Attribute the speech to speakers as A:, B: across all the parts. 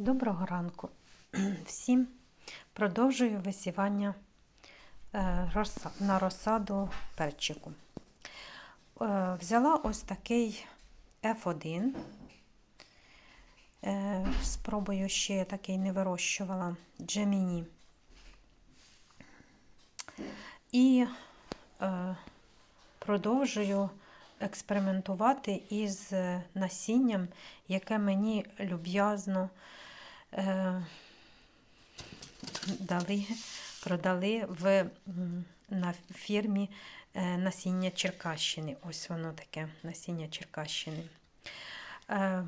A: Доброго ранку всім. Продовжую висівання е, на розсаду перчику. Е, Взяла ось такий F1. Е, Спробую ще такий не вирощувала Gemini. І продовжую експериментувати із насінням, яке мені люб'язно дали, продали в, на фірмі е, насіння Черкащини. Ось воно таке насіння Черкащини. Е,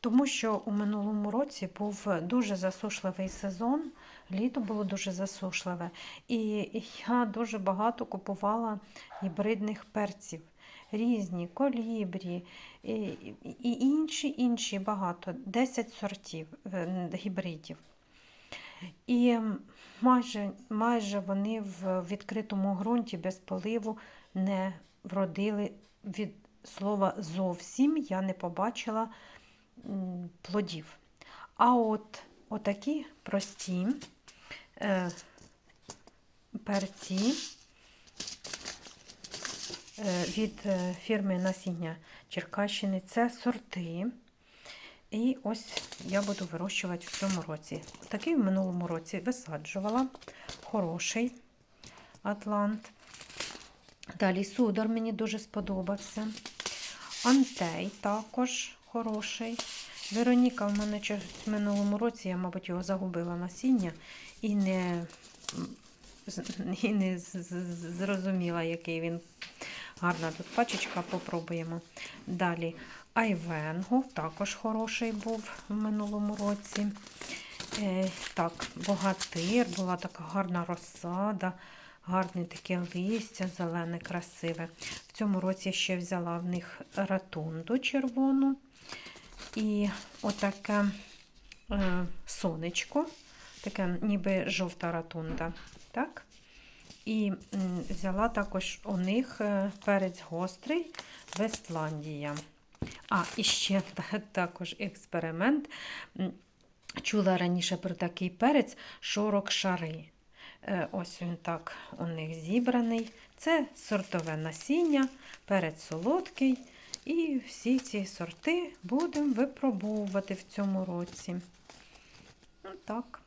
A: Тому що у минулому році був дуже засушливий сезон, літо було дуже засушливе, і я дуже багато купувала гібридних перців. Різні, колібрі і, інші, інші багато, 10 сортів е, гібридів. І майже, майже вони в відкритому ґрунті без поливу не вродили від слова зовсім я не побачила плодів. А от отакі прості е, перці від е, фірми насіння Черкащини це сорти. І ось я буду вирощувати в цьому році. Такий в минулому році висаджувала. Хороший атлант. Далі судор мені дуже сподобався. Антей також хороший. Вероніка в мене в минулому році, я, мабуть, його загубила насіння і не, і не зрозуміла, який він. Гарна тут пачечка, попробуємо. Далі Айвенго, також хороший був в минулому році. Е, так, богатир, була така гарна розсада, гарне таке листя, зелене, красиве. В цьому році я ще взяла в них ратунду червону і отаке е, сонечко, таке ніби жовта ратунда. Так? І взяла також у них е, перець гострий Вестландія. А, і ще також експеримент. Чула раніше про такий перець шорок шари. Е, Ось він так у них зібраний. Це сортове насіння, перець солодкий. І всі ці сорти будемо випробовувати в цьому році. Ну, так.